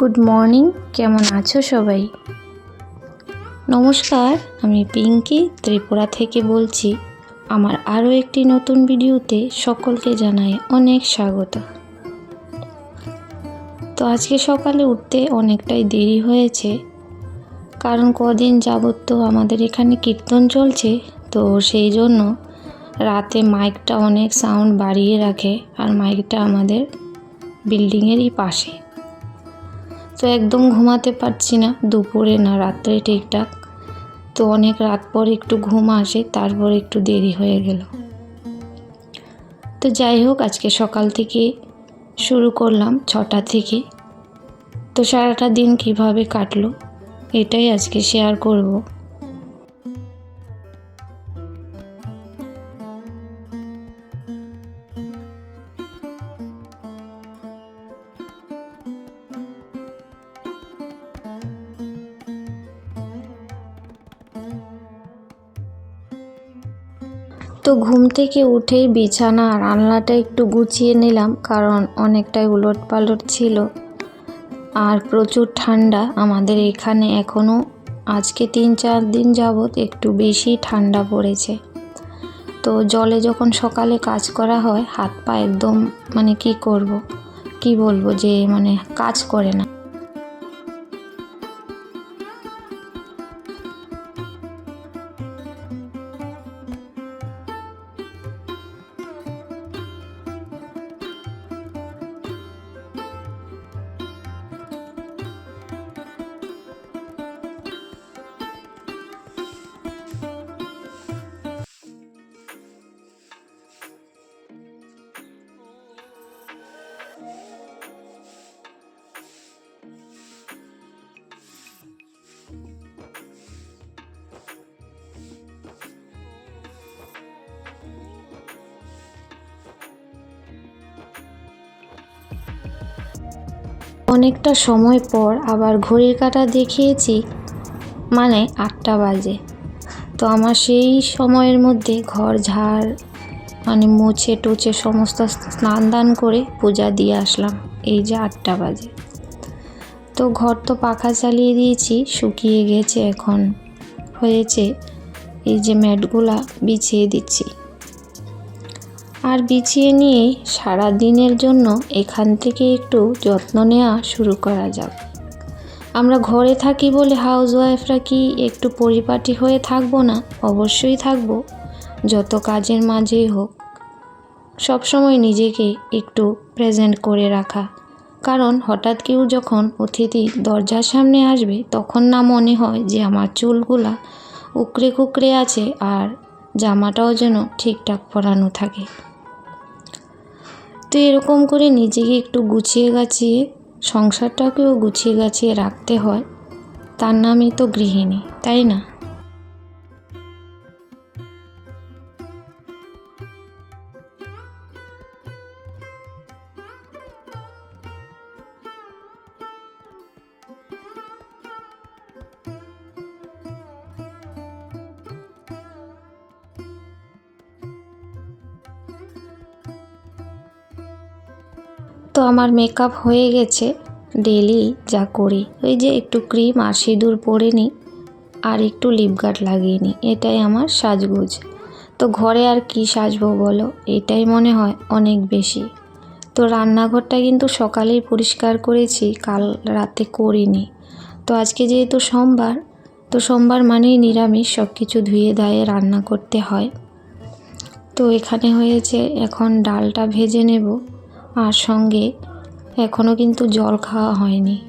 Good morning কেমন আছো সবাই? নমস্কার, আমি পিঙ্কি, ত্রিপুরা থেকে বলছি। আমার আরও একটি নতুন ভিডিওতে সকলকে জানাই অনেক স্বাগত। তো আজকে সকালে উঠতে অনেকটাই দেরি হয়েছে, কারণ কদিন যাবত তো আমাদের এখানে কীর্তন চলছে, তো সেই জন্য রাতে মাইকটা অনেক সাউন্ড বাড়িয়ে রাখে, আর মাইকটা আমাদের বিল্ডিংয়েরই পাশে। তো একদম ঘুমাতে পারছি না। দুপুরে না, রাত্রে ঠিকঠাক। তো অনেক রাত পর একটু ঘুম আসে, তারপর একটু দেরি হয়ে গেল। তো যাই হোক, আজকে সকাল থেকে শুরু করলাম, ছটা থেকে। তো সারাটা দিন কীভাবে কাটলো, এটাই আজকে শেয়ার করব। তো ঘুম থেকে উঠেই বিছানা আর আলনাটা একটু গুছিয়ে নিলাম, কারণ অনেকটাই উলট পালট ছিল। আর প্রচুর ঠান্ডা, আমাদের এখানে এখনও আজকে তিন চার দিন যাবৎ একটু বেশি ঠান্ডা পড়েছে। তো জলে যখন সকালে কাজ করা হয়, হাত পা একদম মানে কি করব? কি বলব যে মানে কাজ করে না। অনেকটা সময় পর আবার ঘড়ির কাঁটা দেখিয়েছি মানে আটটা বাজে। তো আমার সেই সময়ের মধ্যে ঘর ঝাড় মানে মুছে টুছে সমস্ত স্নান দান করে পূজা দিয়ে আসলাম, এই যে আটটা বাজে। তো ঘর তো পাখা চালিয়ে দিয়েছি, শুকিয়ে গেছে এখন। হয়েছে এই যে ম্যাটগুলা বিছিয়ে দিচ্ছি। আর বিছিয়ে নিয়ে সারা দিনের জন্য এখান থেকে একটু যত্ন নেওয়া শুরু করা যাক। আমরা ঘরে থাকি বলে হাউস ওয়াইফরা কি একটু পরিপাটি হয়ে থাকব না? অবশ্যই থাকব, যত কাজের মাঝেই হোক। সবসময় নিজেকে একটু প্রেজেন্ট করে রাখা, কারণ হঠাৎ কেউ যখন অতিথি দরজার সামনে আসবে, তখন না মনে হয় যে আমার চুলগুলা উকড়ে কুকড়ে আছে আর জামাটাও যেন ঠিকঠাক পরানো থাকে। তো এরকম করে নিজেকে একটু গুছিয়ে গাছিয়ে, সংসারটাকেও গুছিয়ে গাছিয়ে রাখতে হয়। তার নামই তো গৃহিণী, তাই না? তো আমার মেকআপ হয়ে গেছে। ডেলি যা করি। ওই যে একটু ক্রিম আর সিঁদুর পরে নিই আর একটু লিপ গার্ড লাগিয়ে নিই। এটাই আমার সাজগোজ। তো ঘরে আর কি সাজবো বলো? এটাই মনে হয় অনেক বেশি। তো রান্নাঘরটা কিন্তু সকালেই পরিষ্কার করেছি, কাল রাতে করিনি। তো আজকে যেহেতু সোমবার, তো সোমবার মানেই নিরামিষ সব কিছু ধুয়ে দায়ে রান্না করতে হয়। তো এখানে হয়েছে এখন ডালটা ভেজে নেব। আর সঙ্গে এখনও কিন্তু জল খাওয়া হয়নি।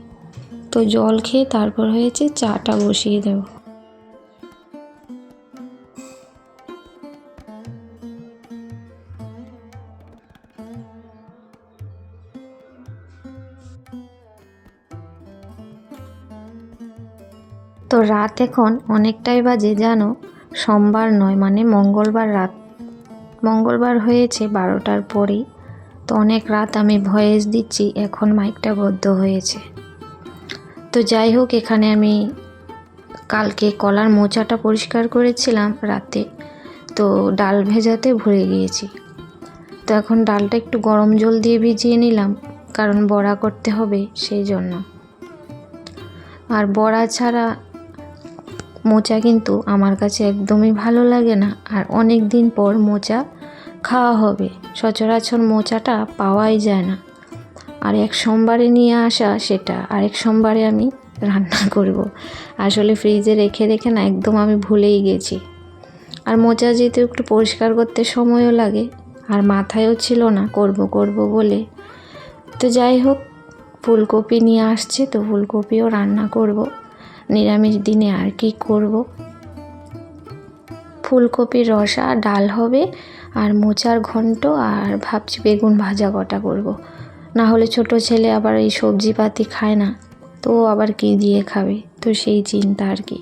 তো জল খেয়ে তারপর হয়েছে চাটা বসিয়ে দেব। তো রাত এখন অনেকটাই বাজে, জানো? সোমবার নয় মানে মঙ্গলবার রাত। মঙ্গলবার হয়েছে বারোটার পরেই। তো অনেক রাত আমি ভয়েস দিচ্ছি, এখন মাইকটা বদ্ধ হয়েছে। তো যাই হোক, এখানে আমি কালকে কলার মোচাটা পরিষ্কার করেছিলাম রাতে, তো ডাল ভেজাতে ভুলে গিয়েছি। তো এখন ডালটা একটু গরম জল দিয়ে ভিজিয়ে নিলাম, কারণ বড়া করতে হবে সেই জন্য। আর বড়া ছাড়া মোচা কিন্তু আমার কাছে একদমই ভালো লাগে না, আর অনেক দিন পর মোচা খাওয়া হবে। সচরাচর মোচাটা পাওয়াই যায় না। আর এক সোমবারে নিয়ে আসা সেটা, আরেক সোমবারে আমি রান্না করব। আসলে ফ্রিজে রেখে রেখে না, একদম আমি ভুলেই গেছি। আর মোচা যেহেতু একটু পরিষ্কার করতে সময়ও লাগে, আর মাথায়ও ছিল না, করব করব বলে। তো যাই হোক, ফুলকপি নিয়ে আসছে, তো ফুলকপিও রান্না করব। নিরামিষ দিনে আর কি করব? ফুলকপির রসা ডাল হবে আর মোচার ঘন্ট আর ভাবছি বেগুন ভাজা কটা করব। না হলে ছোট ছেলে আবার এই সবজিপাতি খায় না, তো আবার কি দিয়ে খাবে তো সেই চিন্তা আর কি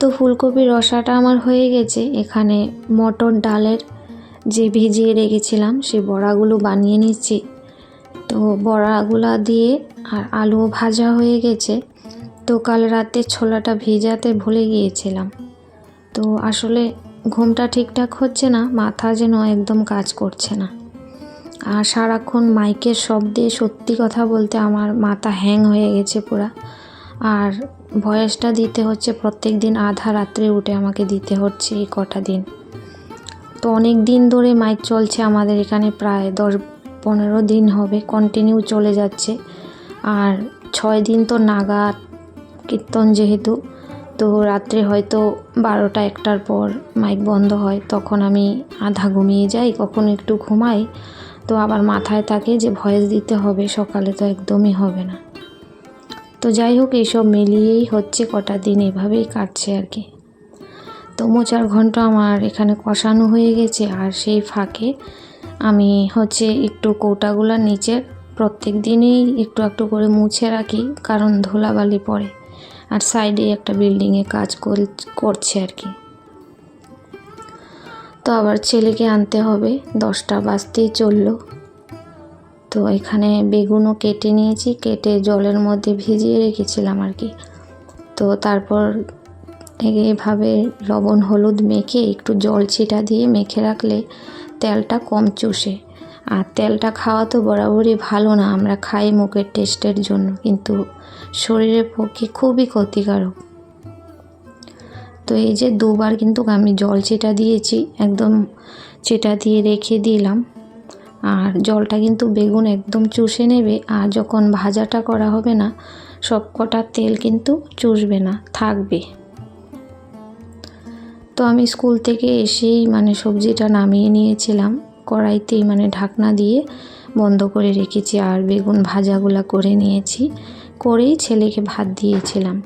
তো ফুলকপির রসাটা আমার হয়ে গেছে। এখানে মটর ডালের যে ভিজিয়ে রেখেছিলাম, সে বড়াগুলো বানিয়ে নিচ্ছি। তো বড়াগুলা দিয়ে আর আলুও ভাজা হয়ে গেছে। তো কাল রাতে ছোলাটা ভিজাতে ভুলে গিয়েছিলাম। তো আসলে ঘুমটা ঠিকঠাক হচ্ছে না, মাথা যেন একদম কাজ করছে না। আর সারাক্ষণ মাইকের শব্দে সত্যি কথা বলতে আমার মাথা হ্যাং হয়ে গেছে পুরা। আর ভয়েসটা দিতে হচ্ছে প্রত্যেক দিন আধা রাত্রে উঠে আমাকে দিতে হচ্ছে এই কটা দিন। তো অনেক দিন ধরে মাইক চলছে আমাদের এখানে, প্রায় দশ পনেরো দিন হবে কন্টিনিউ চলে যাচ্ছে। আর ছয় দিন তো নাগাদ কীর্তন যেহেতু, তো রাত্রে হয়তো বারোটা একটার পর মাইক বন্ধ হয়, তখন আমি আধা ঘুমিয়ে যাই, কখনো একটু ঘুমাই। তো আবার মাথায় থাকে যে ভয়েস দিতে হবে, সকালে তো একদমই হবে না। তো যাই হোক, এইসব মিলিয়েই হচ্ছে কটা দিন, এভাবেই কাটছে আর কি। তো মোচার ঘন্ট আমার এখানে কষানো হয়ে গেছে, আর সেই ফাঁকে আমি হচ্ছে একটু কৌটাগুলো নিচের প্রত্যেক দিনেই একটু একটু করে মুছে রাখি, কারণ ধুলাবালি পড়ে, আর সাইডে একটা বিল্ডিংয়ে কাজ করছে আর কি। তো আবার ছেলেকে আনতে হবে, দশটা বাজতেই চলল। তো এখানে বেগুনও কেটে নিয়েছি, কেটে জলের মধ্যে ভিজিয়ে রেখেছিলাম আর কি। তো তারপর এভাবে লবণ, হলুদ মেখে একটু জল ছিটা দিয়ে মেখে রাখলে তেলটা কম চষে। আর তেলটা খাওয়া তো বরাবরই ভালো না, আমরা খাই মুখের টেস্টের জন্য, কিন্তু শরীরের পক্ষে খুবই ক্ষতিকারক। তো এই যে দুবার কিন্তু আমি জল ছিটা দিয়েছি, একদম ছিটা দিয়ে রেখে দিলাম। আর জলটা কিন্তু বেগুন একদম চুষে নেবে, আর যখন ভাজাটা করা হবে না, সব কটা তেল কিন্তু চুষবে না, থাকবে। তো আমি স্কুল থেকে এসেই মানে সবজিটা নামিয়ে নিয়েছিলাম, কড়াইতেই মানে ঢাকনা দিয়ে বন্ধ করে রেখেছি, আর বেগুন ভাজাগুলা করে নিয়েছি, করেই ছেলেকে ভাত দিয়েছিলাম।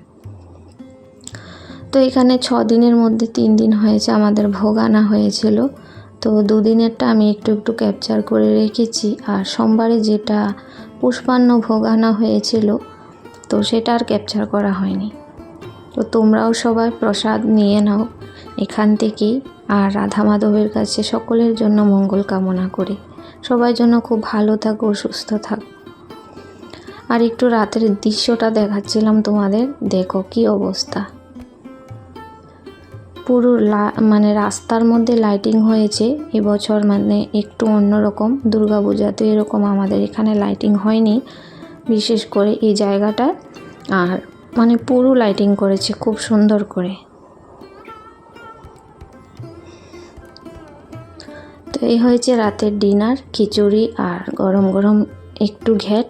তো এখানে ছ দিনের মধ্যে তিন দিন হয়েছে, আমাদের ভোগ আনা হয়েছিল। তো দুদিনেরটা আমি একটু একটু ক্যাপচার করে রেখেছি। আর সোমবারে যেটা পুষ্পান্ন ভোগ আনা হয়েছিল, তো সেটা আর ক্যাপচার করা হয়নি। তো তোমরাও সবাই প্রসাদ নিয়ে নাও এখান থেকেই। আর রাধা মাধবের কাছে সকলের জন্য মঙ্গল কামনা করে। সবাই জন্য খুব ভালো থাকো সুস্থ থাকো। আর একটু রাতের দৃশ্যটা দেখাচ্ছিলাম তোমাদের। দেখো কি অবস্থা। পুরো মানে রাস্তার মধ্যে লাইটিং হয়েছে এবছর মানে একটু অন্যরকম। তো এরকম আমাদের এখানে লাইটিং হয়নি, বিশেষ করে এই জায়গাটা আর মানে পুরো লাইটিং করেছে, খুব সুন্দর করে। তো এই হয়েছে রাতের ডিনার খিচুড়ি আর গরম গরম একটু ঘ্যাট।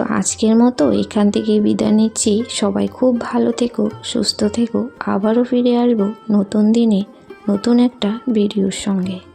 তো আজকের মতো এখান থেকে বিদায় নিচ্ছি। সবাই খুব ভালো থেকো, সুস্থ থেকো। আবারও ফিরে আসব নতুন দিনে নতুন একটা ভিডিওর সঙ্গে।